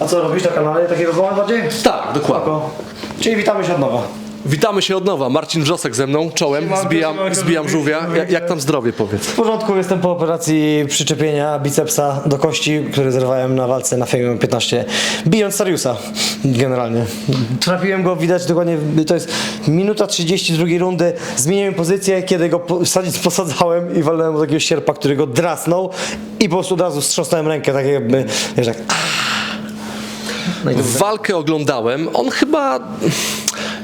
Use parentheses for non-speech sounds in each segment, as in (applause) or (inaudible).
A co robisz na kanale? Takiego woła bardziej? Tak, dokładnie. Spoko. Czyli witamy się od nowa. Witamy się od nowa. Marcin Wrzosek ze mną, czołem, Siemanko, zbijam, siemanko, zbijam żółwia. Jak, jak tam zdrowie, powiedz? W porządku, jestem po operacji przyczepienia bicepsa do kości, który zerwałem na walce na Fame 15, bijąc Sariusa generalnie. Trafiłem go, widać dokładnie, to jest minuta 32 rundy, zmieniłem pozycję, kiedy go po- wsadzić posadzałem i walnąłem do takiego sierpa, który go drasnął i po prostu od razu wstrząsnąłem rękę, tak jakby, wiesz, tak to Walkę oglądałem. On chyba,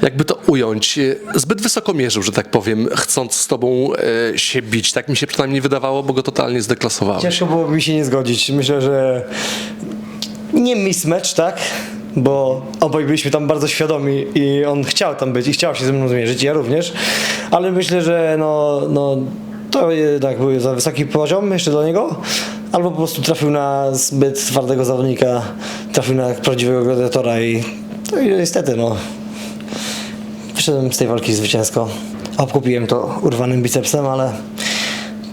jakby to ująć, zbyt wysoko mierzył, że tak powiem, chcąc z tobą e, się bić. Tak mi się przynajmniej wydawało, bo go totalnie zdeklasowałem. Ciężko byłoby mi się nie zgodzić. Myślę, że nie mismatch, tak? Bo obaj byliśmy tam bardzo świadomi i on chciał tam być i chciał się ze mną zmierzyć, ja również. Ale myślę, że no, no to jednak był za wysoki poziom jeszcze do niego. Albo po prostu trafił na zbyt twardego zawodnika, trafił na prawdziwego gladiatora i, no i niestety no. Wyszedłem z tej walki zwycięsko. Obkupiłem to urwanym bicepsem, ale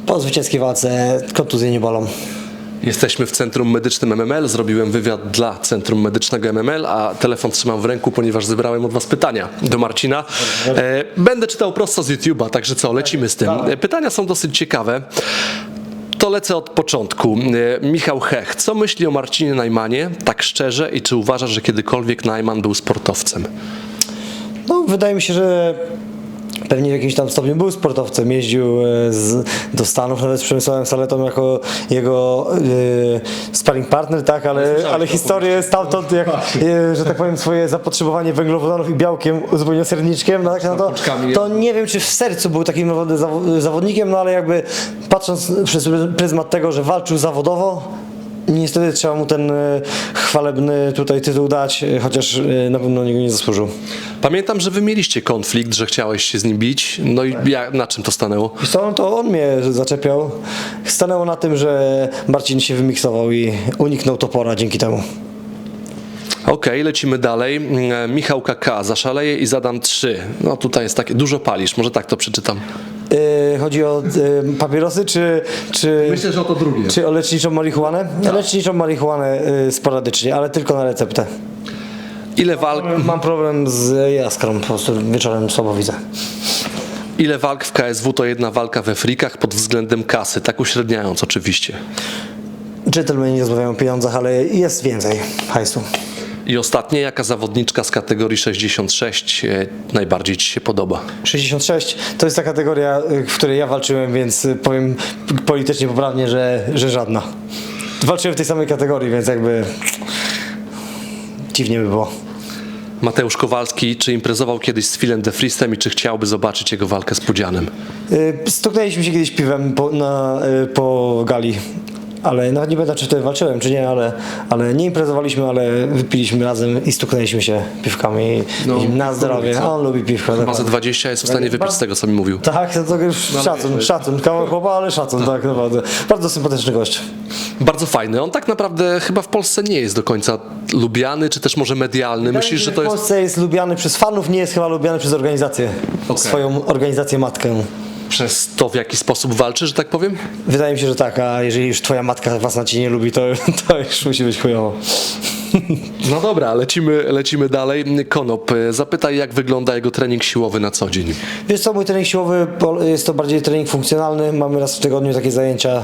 po zwycięskiej walce kontuzje nie bolą. Jesteśmy w Centrum Medycznym MML. Zrobiłem wywiad dla Centrum Medycznego MML, a telefon trzymam w ręku, ponieważ zebrałem od Was pytania do Marcina. E, Będę czytał prosto z YouTube'a, także co, lecimy z tym. E, Pytania są dosyć ciekawe. To lecę od początku. E, Michał Hech, co myśli o Marcinie Najmanie, tak szczerze, i czy uważasz, że kiedykolwiek Najman był sportowcem? No, wydaje mi się, że pewnie w jakimś tam stopniu był sportowcem. Jeździł e, z, do Stanów nawet z Przemysławem Saletą jako jego e, sparring partner, tak, ale, ale historię stamtąd, jak, e, że tak powiem, swoje zapotrzebowanie węglowodanów i białkiem uzupełniał serniczkiem, tak, no to, to nie wiem, czy w sercu był takim zawodnikiem, no ale jakby patrząc przez pryzmat tego, że walczył zawodowo, Niestety trzeba mu ten e, chwalebny tutaj tytuł dać, e, chociaż e, na pewno niego nie zasłużył. Pamiętam, że wy mieliście konflikt, że chciałeś się z nim bić. No i ja, na czym to stanęło? No to on mnie zaczepiał. Stanęło na tym, że Marcin się wymiksował i uniknął topora dzięki temu. Okej, lecimy dalej. E, Michał KK, zaszaleję i zadam trzy. No tutaj jest takie, dużo palisz, może tak to przeczytam. E, chodzi o e, papierosy, czy, czy, Myślę, że o to drugie. czy o leczniczą marihuanę? Leczniczą marihuanę e, sporadycznie, ale tylko na receptę. Ile walk, Mam problem z jaskrą, po prostu wieczorem słabo widzę. ile walk w KSW to jedna walka we frikach pod względem kasy, tak uśredniając oczywiście. Nie rozmawiają o pieniądzach, ale jest więcej hajsu. I ostatnie, jaka zawodniczka z kategorii 66 e, najbardziej Ci się podoba? 66 to jest ta kategoria, y, w której ja walczyłem, więc y, powiem politycznie poprawnie, że, że żadna. Walczyłem w tej samej kategorii, więc jakby dziwnie by było. Mateusz Kowalski, czy imprezował kiedyś z Philem de Fristem i czy chciałby zobaczyć jego walkę z Pudzianem? Stuknęliśmy się kiedyś piwem po, na, po gali. Ale nawet nie pamiętam, czy wtedy walczyłem, czy nie, ale, ale nie imprezowaliśmy, ale wypiliśmy razem i stuknęliśmy się piwkami No, i na zdrowie. A on lubi piwko. Chyba dokładnie. 20 jest w stanie wypić z tego, co mi mówił. Tak, to, to już szacun, szacun. Kawał chłopa, ale szacun, tak naprawdę. Bardzo sympatyczny gość. Bardzo fajny. On tak naprawdę chyba w Polsce nie jest do końca lubiany, czy też może medialny. Myślisz, że to w jest... Polsce jest lubiany przez fanów, nie jest chyba lubiany przez organizację. Okej. Swoją organizację matkę. Przez to, w jaki sposób walczy, że tak powiem? Wydaje mi się, że tak, a jeżeli już twoja matka własna cię nie lubi, to, to już musi być chujowo. (laughs) No dobra, lecimy, lecimy dalej. Konop, zapytaj, jak wygląda jego trening siłowy na co dzień. Wiesz co, mój trening siłowy jest to bardziej trening funkcjonalny. Mamy raz w tygodniu takie zajęcia e,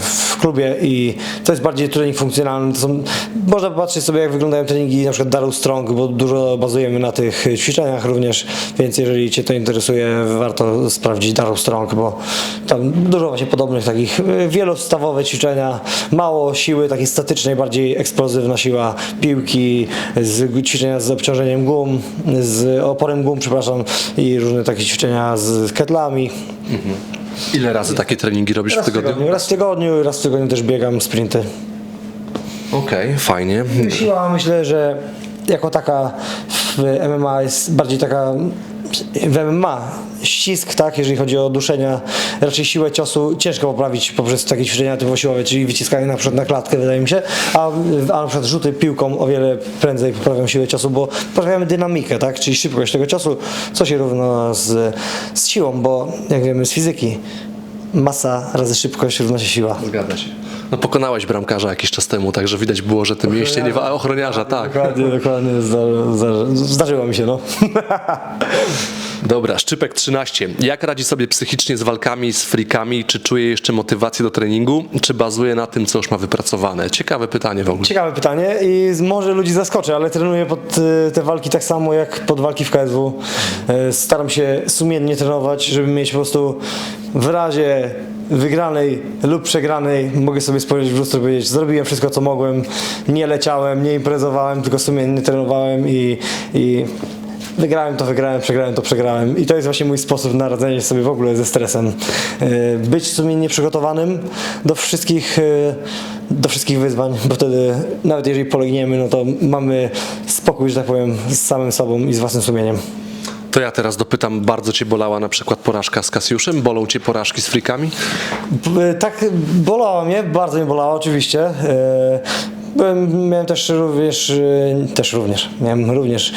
w klubie i to jest bardziej trening funkcjonalny. To są, można popatrzeć sobie, jak wyglądają treningi na przykład Daru Strong, bo dużo bazujemy na tych ćwiczeniach również, więc jeżeli Cię to interesuje, warto sprawdzić Daru Strong, bo tam dużo właśnie podobnych takich e, wielostawowe ćwiczenia, mało siły takiej statycznej, bardziej eksplozywna siła piłki, z ćwiczenia z obciążeniem gum, z oporem gum, przepraszam, i różne takie ćwiczenia z ketlami. Ile razy takie treningi robisz w Raz w tygodniu? tygodniu, raz w tygodniu, raz w tygodniu też biegam sprinty. Okej, fajnie. Siła myślę, że jako taka w MMA jest bardziej taka w MMA ścisk, tak, jeżeli chodzi o duszenia, raczej siłę ciosu ciężko poprawić poprzez takie ćwiczenia typowo siłowe, czyli wyciskanie na przykład na klatkę, wydaje mi się, a, a na przykład rzuty piłką o wiele prędzej poprawią siłę ciosu, bo poprawiamy dynamikę, tak, czyli szybkość tego ciosu, co się równa z, z siłą, bo jak wiemy z fizyki, masa razy szybkość równa się siła. Zgadza się. No pokonałeś bramkarza jakiś czas temu, także widać było, że te mięśnie nie... wa- Ochroniarza, tak. Dokładnie, dokładnie, zda, zda, zdarzyło mi się, no. (laughs) Dobra, Szczypek 13. Jak radzi sobie psychicznie z walkami, z frikami? Czy czuje jeszcze motywację do treningu? Czy bazuje na tym, co już ma wypracowane? Ciekawe pytanie w ogóle. Ciekawe pytanie i z- może ludzi zaskoczy, ale trenuję pod y, te walki tak samo jak pod walki w KSW. Y, Staram się sumiennie trenować, żeby mieć po prostu w razie wygranej lub przegranej mogę sobie spojrzeć w lustro i powiedzieć zrobiłem wszystko co mogłem, nie leciałem, nie imprezowałem, tylko sumiennie trenowałem i, i Wygrałem to, wygrałem, przegrałem to, przegrałem. I to jest właśnie mój sposób na radzenie sobie w ogóle ze stresem. Yy, Być sumiennie przygotowanym do wszystkich, yy, do wszystkich wyzwań, bo wtedy nawet jeżeli polegniemy, no to mamy spokój, że tak powiem, z samym sobą i z własnym sumieniem. To ja teraz dopytam, bardzo cię bolała na przykład porażka z Kasiuszem? Bolą cię porażki z frikami? B- Tak bolała mnie, bardzo mnie bolała oczywiście. Byłem, miałem też również, e, też również, miałem również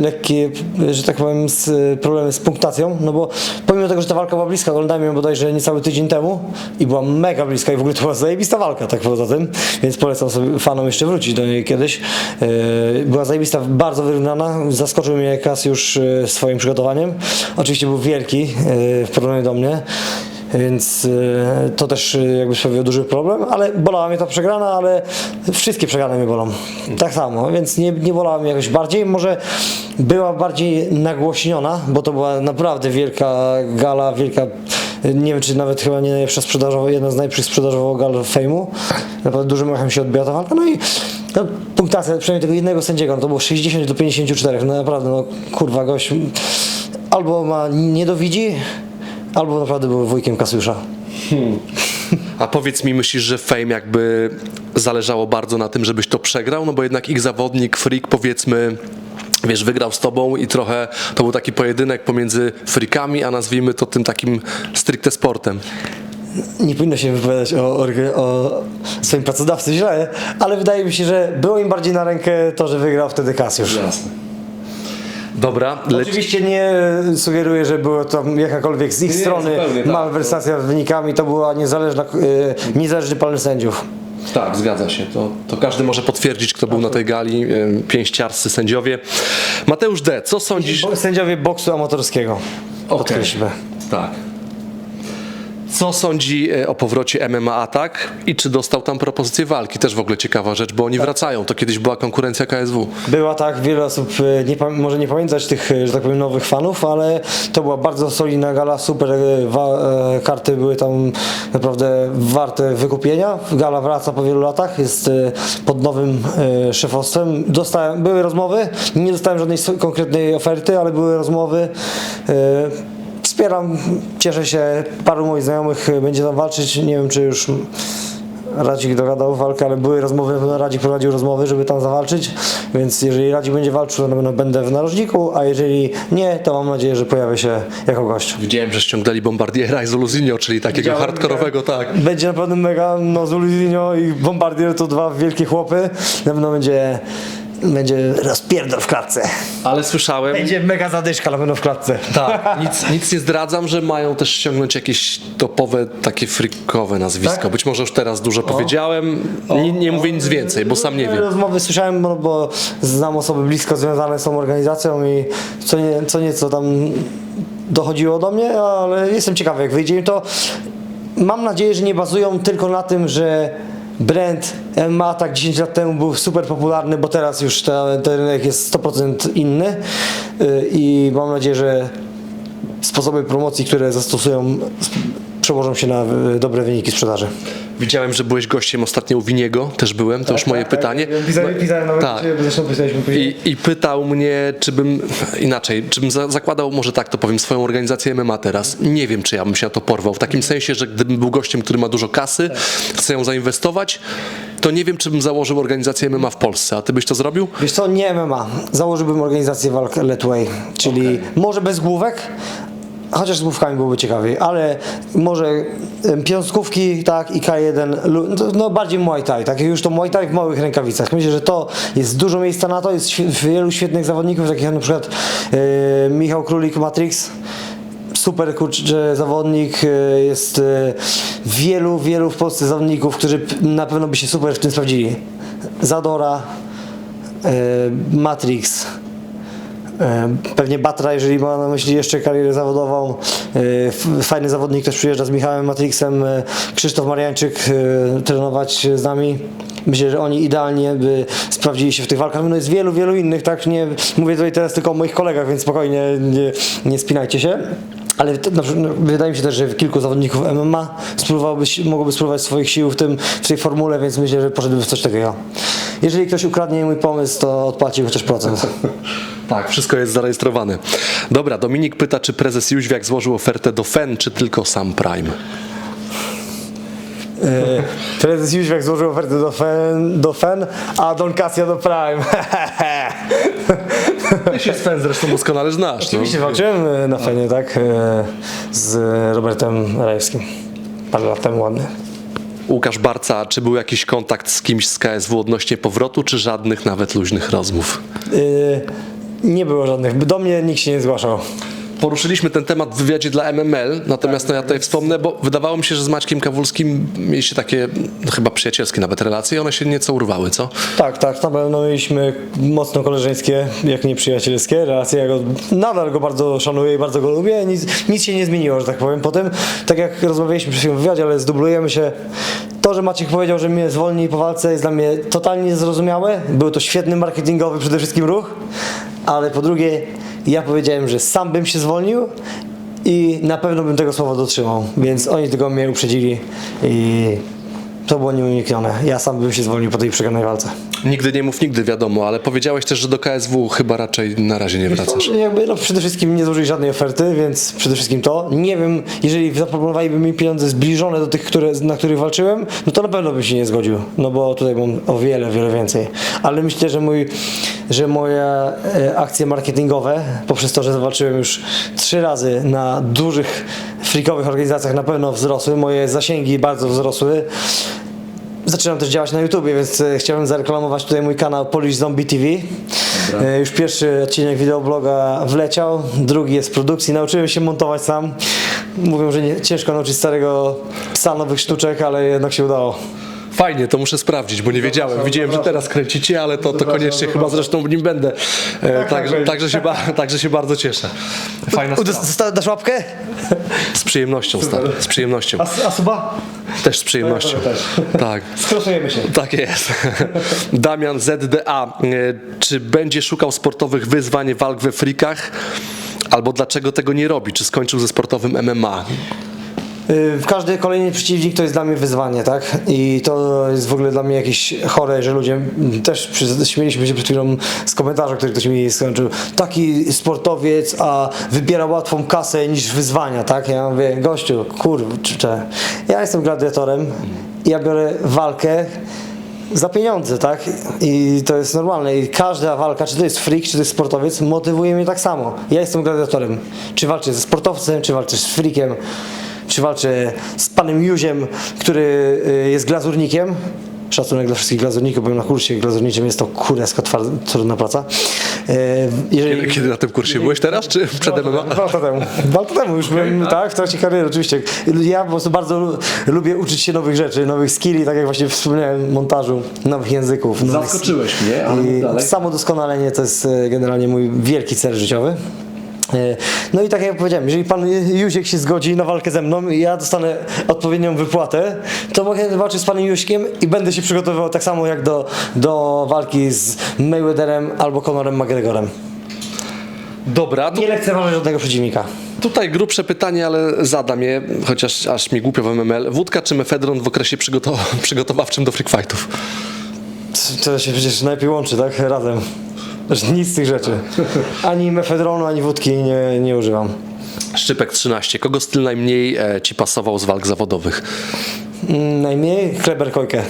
lekkie, że tak powiem, z, problemy z punktacją, no bo pomimo tego, że ta walka była bliska, oglądałem ją bodajże niecały tydzień temu i była mega bliska i w ogóle to była zajebista walka, tak poza tym, więc polecam sobie fanom jeszcze wrócić do niej kiedyś. E, Była zajebista, bardzo wyrównana, zaskoczył mnie Kas już e, swoim przygotowaniem. Oczywiście był wielki w porównaniu do mnie. Więc e, to też e, jakby sprawiło duży problem, ale bolała mnie ta przegrana, ale wszystkie przegrane mnie bolą. Tak samo, więc nie, nie bolała mnie jakoś bardziej. Może była bardziej nagłośniona, bo to była naprawdę wielka gala, wielka. Nie wiem, czy nawet chyba nie najlepsza sprzedażowa, jedna z najlepszych sprzedażowo gal Fejmu. Naprawdę dużym echem się odbiła ta walka. No i no, punktacja przynajmniej tego jednego sędziego, no to było 60 do 54. No naprawdę, no kurwa, gość albo ma niedowidzi, albo naprawdę był wujkiem Kasiusza. A powiedz mi, myślisz, że Fame jakby zależało bardzo na tym, żebyś to przegrał? No bo jednak ich zawodnik, freak powiedzmy, wiesz, wygrał z tobą i trochę to był taki pojedynek pomiędzy freakami, a nazwijmy to tym takim stricte sportem. Nie powinno się wypowiadać o, orga- o swoim pracodawcy źle, ale wydaje mi się, że było im bardziej na rękę to, że wygrał wtedy Kasiusz. Jasne. Dobra, leci. Oczywiście nie sugeruję, że było to jakakolwiek z ich Nie, strony zupełnie tak. malwersacja z wynikami, to była niezależna, e, niezależny panel sędziów. Tak, zgadza się. To, to każdy może potwierdzić, kto był na tej gali, em, pięściarscy sędziowie. Mateusz D., co sądzisz? Sędziowie boksu amatorskiego. Podkreślmy. Tak. Co sądzi e, o powrocie MMA Atak i czy dostał tam propozycję walki? Też w ogóle ciekawa rzecz, bo oni wracają. To kiedyś była konkurencja KSW. Była tak, wiele osób e, nie, może nie pamiętać tych, e, że tak powiem, nowych fanów, ale to była bardzo solidna gala, super karty były tam naprawdę warte wykupienia. Gala wraca po wielu latach, jest pod nowym szefostwem. Dostałem, były rozmowy, nie dostałem żadnej konkretnej oferty, ale były rozmowy. Wspieram, cieszę się, paru moich znajomych e, będzie tam walczyć, nie wiem czy już Radzik dogadał walkę, ale były rozmowy, Radzik prowadził rozmowy, żeby tam zawalczyć, więc jeżeli Radzik będzie walczył, to na pewno będę w narożniku, a jeżeli nie, to mam nadzieję, że pojawię się jako gość. Widziałem, że ściągnęli Bombardiera i Zoluzinho, czyli takiego Widziałem, hardkorowego, tak. Będzie na pewno mega, no Zuluzinho i Bombardier to dwa wielkie chłopy, na pewno będzie, będzie rozpierdol w klatce. Ale słyszałem, Będzie mega zadyszka na pewno w klatce. tak, nic, nic nie zdradzam, że mają też ściągnąć jakieś topowe, takie frikowe nazwisko. Tak? Być może już teraz dużo powiedziałem, nie, nie mówię nic więcej, bo sam nie wiem. Rozmowy słyszałem, bo, bo znam osoby blisko związane z tą organizacją i co, nie, co nieco tam dochodziło do mnie, ale jestem ciekawy jak wyjdzie im to. Mam nadzieję, że nie bazują tylko na tym, że brand MMA tak 10 lat temu był super popularny, bo teraz już ta, ten rynek jest 100% inny Yy, i mam nadzieję, że sposoby promocji, które zastosują przełożą się na y, dobre wyniki sprzedaży. Widziałem, że byłeś gościem ostatnio u Winiego, też byłem, to już moje pytanie. Pisałem, pisałem nawet, tak. zresztą pisaliśmy później. I, I pytał mnie, czy bym, inaczej, czy bym za, zakładał, może tak to powiem, swoją organizację MMA teraz. Nie wiem, czy ja bym się na to porwał. W takim sensie, że gdybym był gościem, który ma dużo kasy, chce ją zainwestować, to nie wiem, czy bym założył organizację MMA w Polsce. A ty byś to zrobił? Wiesz co, nie MMA. Założyłbym organizację walk Letway, czyli może bez główek, chociaż z główkami byłoby ciekawiej, ale może piąskówki, tak, i K1, lu- no, bardziej Muay Thai, tak, już to Muay Thai w małych rękawicach. Myślę, że to jest dużo miejsca na to, jest wielu świetnych zawodników, takich jak na przykład e, Michał Królik Matrix, super kurczę zawodnik, e, jest e, wielu, wielu w Polsce zawodników, którzy na pewno by się super w tym sprawdzili. Zadora, e, Matrix, pewnie Batra, jeżeli ma na myśli jeszcze karierę zawodową. E, Fajny zawodnik też przyjeżdża z Michałem Matrixem, e, Krzysztof Mariańczyk e, trenować z nami. Myślę, że oni idealnie by sprawdzili się w tych walkach. No jest wielu, wielu innych, tak? Nie mówię tutaj teraz tylko o moich kolegach, więc spokojnie nie, nie spinajcie się. Ale no, wydaje mi się też, że kilku zawodników MMA mogłoby spróbować swoich sił w, tym, w tej formule, więc myślę, że poszedłby w coś takiego. Jeżeli ktoś ukradnie mój pomysł, to odpłaci chociaż procent. (laughs) Tak, wszystko jest zarejestrowane. Dobra, Dominik pyta, czy prezes Jóźwiak złożył ofertę do FEN, czy tylko sam Prime? E, Prezes Jóźwiak złożył ofertę do FEN, do FEN a Don Casio do Prime. (laughs) Ty się z FEN zresztą doskonale znasz. No. Oczywiście walczyłem e, na Fenie, tak? e, Z Robertem Rajewskim. Parę lat temu ładny. Łukasz Barca, czy był jakiś kontakt z kimś z KSW odnośnie powrotu, czy żadnych nawet luźnych rozmów? E, Nie było żadnych, do mnie nikt się nie zgłaszał. Poruszyliśmy ten temat w wywiadzie dla MML, natomiast no ja tutaj wspomnę, bo wydawało mi się, że z Maćkiem Kawulskim mieliście takie no, chyba przyjacielskie nawet relacje i one się nieco urwały, co? Tak, tak, na pewno mieliśmy mocno koleżeńskie, jak nie przyjacielskie relacje. Ja go, nadal go bardzo szanuję i bardzo go lubię. Nic, nic się nie zmieniło, że tak powiem. Potem, tak jak rozmawialiśmy przed chwilą w wywiadzie, ale zdublujemy się. To, że Maciek powiedział, że mnie zwolni po walce jest dla mnie totalnie niezrozumiałe. Był to świetny marketingowy przede wszystkim ruch, ale po drugie ja powiedziałem, że sam bym się zwolnił i na pewno bym tego słowa dotrzymał. Więc oni tylko mnie uprzedzili i to było nieuniknione. Ja sam bym się zwolnił po tej przegranej walce. Nigdy nie mów nigdy, wiadomo, ale powiedziałeś też, że do KSW chyba raczej na razie nie wracasz. Jakby no przede wszystkim nie złożyli żadnej oferty, więc przede wszystkim to. Nie wiem, jeżeli zaproponowaliby mi pieniądze zbliżone do tych, które, na których walczyłem, no to na pewno bym się nie zgodził, no bo tutaj mam o wiele, wiele więcej. Ale myślę, że mój, że moje e, akcje marketingowe, poprzez to, że zawalczyłem już trzy razy na dużych, freakowych organizacjach na pewno wzrosły, moje zasięgi bardzo wzrosły. Zaczynam też działać na YouTubie, więc e, chciałbym zareklamować tutaj mój kanał Polish Zombie TV. E, Już pierwszy odcinek wideobloga wleciał, drugi jest w produkcji. Nauczyłem się montować sam. Mówią, że nie, ciężko nauczyć starego psa nowych sztuczek, ale jednak się udało. Fajnie, to muszę sprawdzić, bo nie wiedziałem. Widziałem, że teraz kręcicie, ale to, to koniecznie chyba zresztą w nim będę. E, także, będzie. także, się ba, także się bardzo cieszę. Fajna U, sprawa. dosta- Dasz łapkę? Z przyjemnością, stary, z przyjemnością. A, a suba? Też z przyjemnością. też. Tak. Skrosujemy się. Tak jest. (laughs) Damian ZDA. E, Czy będzie szukał sportowych wyzwań, walk we frikach? Albo dlaczego tego nie robi? Czy skończył ze sportowym MMA? Y, Każdy kolejny przeciwnik to jest dla mnie wyzwanie, tak? I to jest w ogóle dla mnie jakieś chore, że ludzie mm, też przy- śmieliśmy się przed chwilą z komentarza, który ktoś mi skończył. Taki sportowiec, a wybiera łatwą kasę niż wyzwania, tak? Ja mówię, gościu, kurczę, ja jestem gladiatorem ja biorę walkę za pieniądze, tak? I to jest normalne. I każda walka, czy to jest freak, czy to jest sportowiec, motywuje mnie tak samo. Ja jestem gladiatorem. Czy walczę ze sportowcem, czy walczę z freakiem, czy walczę z panem Juziem, który y, jest glazurnikiem. Szacunek dla wszystkich glazurników, byłem na kursie glazurniczym, jest to kurewska trudna praca. Y, Jeżeli... Kiedy na tym kursie byłeś teraz, czy przed MMA? Dwa lata temu. Dwa lata temu już byłem, tak, w trakcie kariery oczywiście. Ja po prostu bardzo lu- lubię uczyć się nowych rzeczy, nowych skilli, tak jak właśnie wspomniałem, montażu, nowych języków. nowych- Zaskoczyłeś mnie, ale I dalej. samo doskonalenie to jest e, generalnie mój wielki cel życiowy. E, No i tak jak powiedziałem, jeżeli pan Józiek się zgodzi na walkę ze mną i ja dostanę odpowiednią wypłatę, to mogę walczyć z panem Jóźkiem i będę się przygotowywał tak samo jak do, do walki z Mayweatherem albo Conorem McGregorem. Dobra, to Nie lekceważę żadnego przeciwnika. tutaj grubsze pytanie, ale zadam je, chociaż aż mi głupio w MML. Wódka czy mefedron w okresie przygotow- (laughs) przygotowawczym do freak fightów? To się przecież najlepiej łączy, tak? Razem. Znaczy, Nic z tych rzeczy. Ani mefedronu, ani wódki nie, nie używam. Szczypek 13. Kogo styl najmniej e, ci pasował z walk zawodowych? Mm, Najmniej Kleber Kojkę.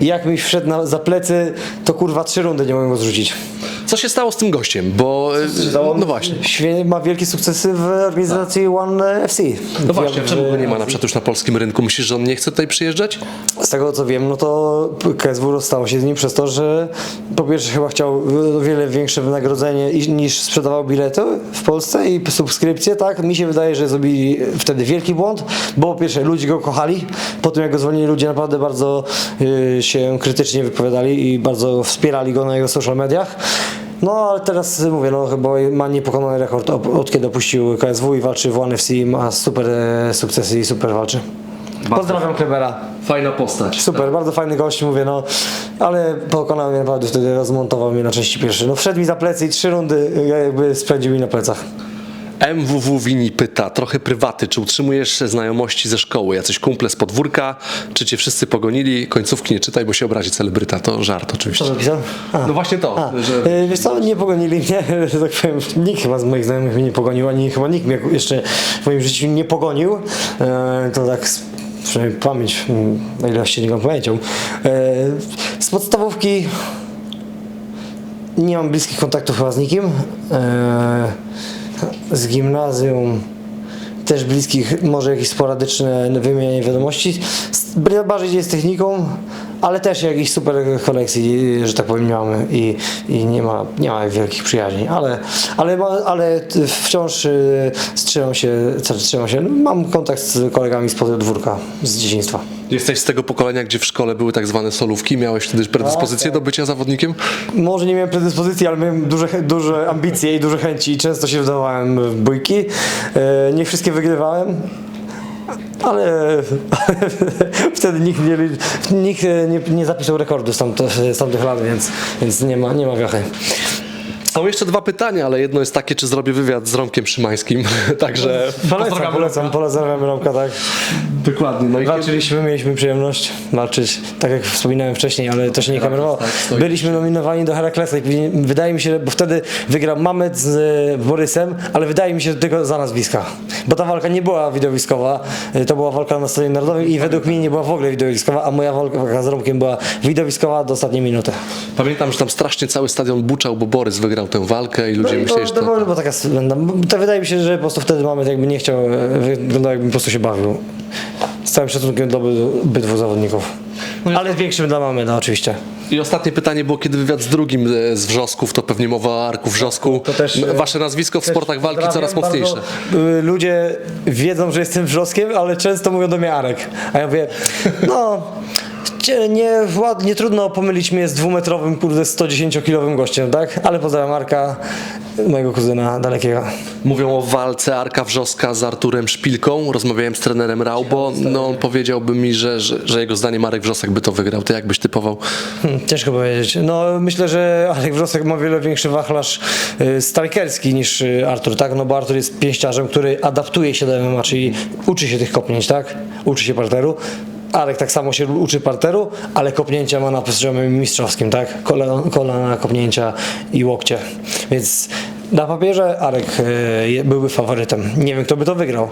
Jak mi wszedł na, za plecy, to kurwa trzy rundy nie mogłem go zrzucić. Co się stało z tym gościem? Bo, e, no właśnie. Świetnie, ma wielkie sukcesy w organizacji One FC. No właśnie, Wiem, czemu go nie ma na przykład już na polskim rynku? Myślisz, że on nie chce tutaj przyjeżdżać? Z tego co wiem, no to KSW rozstało się z nim przez to, że po pierwsze chyba chciał o wiele większe wynagrodzenie i- niż sprzedawał bilety w Polsce i subskrypcje, tak? Mi się wydaje, że zrobili wtedy wielki błąd, bo po pierwsze ludzie go kochali, po tym jak go zwolnili ludzie naprawdę bardzo y, się krytycznie wypowiadali i bardzo wspierali go na jego social mediach. No ale teraz mówię, no chyba ma niepokonany rekord od, od kiedy opuścił KSW i walczy w One FC, ma super e, sukcesy i super walczy. Pozdrawiam Klebera. Fajna postać. Super, bardzo fajny gość, mówię, no, ale pokonał mnie naprawdę wtedy, rozmontował mnie na części pierwszej. No wszedł mi za plecy i trzy rundy ja jakby spędził mi na plecach. MWW Wini pyta, trochę prywaty, czy utrzymujesz znajomości ze szkoły? Jacyś kumple z podwórka? Czy cię wszyscy pogonili? Końcówki nie czytaj, bo się obrazi celebryta. To żart oczywiście. Co napisał? A. No właśnie to, A, że... y, Wiesz co, nie pogonili mnie, (laughs) że tak powiem, nikt chyba z moich znajomych mnie nie pogonił, ani chyba nikt mnie jeszcze w moim życiu nie pogonił. E, To tak przynajmniej pamięć, mm, na ile się nie mam pamięcią. E, Z podstawówki nie mam bliskich kontaktów chyba z nikim. Z gimnazjum też bliskich, może jakieś sporadyczne wymienianie wiadomości. Bardziej z techniką, ale też jakichś super kolekcji, że tak powiem, mamy i, i nie, ma, nie ma wielkich przyjaźni, ale, ale, ma- ale wciąż y, trzymam się, trzymam się, mam kontakt z kolegami z podwórka, z dzieciństwa. Jesteś z tego pokolenia, gdzie w szkole były tak zwane solówki. Miałeś wtedy predyspozycję do bycia zawodnikiem? Może nie miałem predyspozycji, ale miałem duże, duże ambicje i duże chęci i często się wdawałem w bójki. E, nie wszystkie wygrywałem. Ale, ale (laughs) wtedy nikt, nie, nikt e, nie, nie zapisał rekordu z, tamto, z tamtych lat, więc, więc nie, ma, nie ma wiachy. Są jeszcze dwa pytania, ale jedno jest takie, czy zrobię wywiad z Romkiem Szymańskim. (laughs) Także Polecam, polecam, polecam Romka, tak. Dokładnie. No i Walczyliśmy, mieliśmy przyjemność walczyć, tak jak wspominałem wcześniej, ale to się nie kamerowało. tak. Byliśmy nominowani do Heraklesa i wydaje mi się, bo wtedy wygrał Mamet z e, Borysem, ale wydaje mi się, że tylko za nazwiska. Bo ta walka nie była widowiskowa, e, to była walka na Stadionie Narodowym i według mnie nie była w ogóle widowiskowa, a moja walka z Romkiem była widowiskowa do ostatniej minuty. Pamiętam, że tam strasznie cały stadion buczał, bo Borys wygrał tę walkę i ludzie No myśleli, że to, to... to była taka, no, to wydaje mi się, że po prostu wtedy Mamet jakby nie chciał, e, wyglądał jakby po prostu się bawił. Z całym szacunkiem do obydwu- zawodników. Ale większym dla Mameda oczywiście. I ostatnie pytanie było, kiedy wywiad z drugim e, z Wrzosków, to pewnie mowa o Arku Wrzosku. To też, e, Wasze nazwisko w sportach walki coraz mocniejsze. bardzo. Y, Ludzie wiedzą, że jestem wrzoskiem, ale często mówią do mnie Arek. A ja mówię, no. Nie, nie trudno pomylić mnie z dwumetrowym, kurde, 110-kilowym gościem, tak? Ale pozdrawiam Marka, mojego kuzyna dalekiego. Mówią o walce Arka Wrzoska z Arturem Szpilką. Rozmawiałem z trenerem Raubo. No on powiedziałby mi, że, że, że jego zdaniem Marek Wrzosek by to wygrał. Ty jak byś typował? Hmm, ciężko powiedzieć. No myślę, że Alek Wrzosek ma wiele większy wachlarz y, strikerski niż y, Artur, tak? No bo Artur jest pięściarzem, który adaptuje się do MMA, czyli uczy się tych kopnięć, tak? Uczy się parteru. Arek tak samo się uczy parteru, ale kopnięcia ma na poziomie mistrzowskim, tak? Kolana, kolana kopnięcia i łokcie. Więc na papierze Arek je- byłby faworytem. Nie wiem, kto by to wygrał.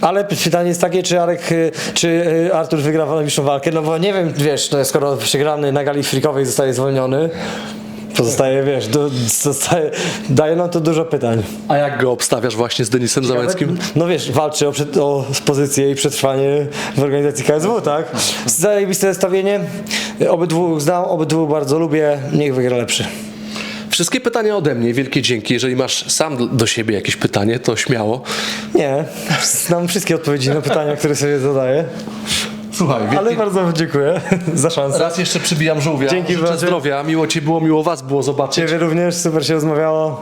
Ale pytanie jest takie, czy Arek, y, czy y, Artur wygra najbliższą walkę, no bo nie wiem, wiesz, no, skoro przegrany na gali frikowej zostaje zwolniony, pozostaje, wiesz, do, zostaje, daje nam to dużo pytań. A jak go obstawiasz właśnie z Denisem Załęckim? No wiesz, walczy o, przed, o pozycję i przetrwanie w organizacji KSW, tak? Zajebiste zestawienie, obydwu znam, obydwu bardzo lubię, niech wygra lepszy. Wszystkie pytania ode mnie. Wielkie dzięki. Jeżeli masz sam do siebie jakieś pytanie, to śmiało. Nie, znam wszystkie odpowiedzi na pytania, które sobie zadaję, Słuchaj, ale bardzo dziękuję (laughs) za szansę. Raz jeszcze przybijam żółwia. Dzięki Życzę bardzo. zdrowia. Miło Cię było, miło Was było zobaczyć. Ciebie również, super się rozmawiało.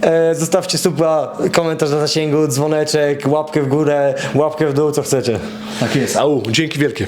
E, zostawcie suba, komentarz na zasięgu, dzwoneczek, łapkę w górę, łapkę w dół, co chcecie. Tak jest. Au, dzięki wielkie.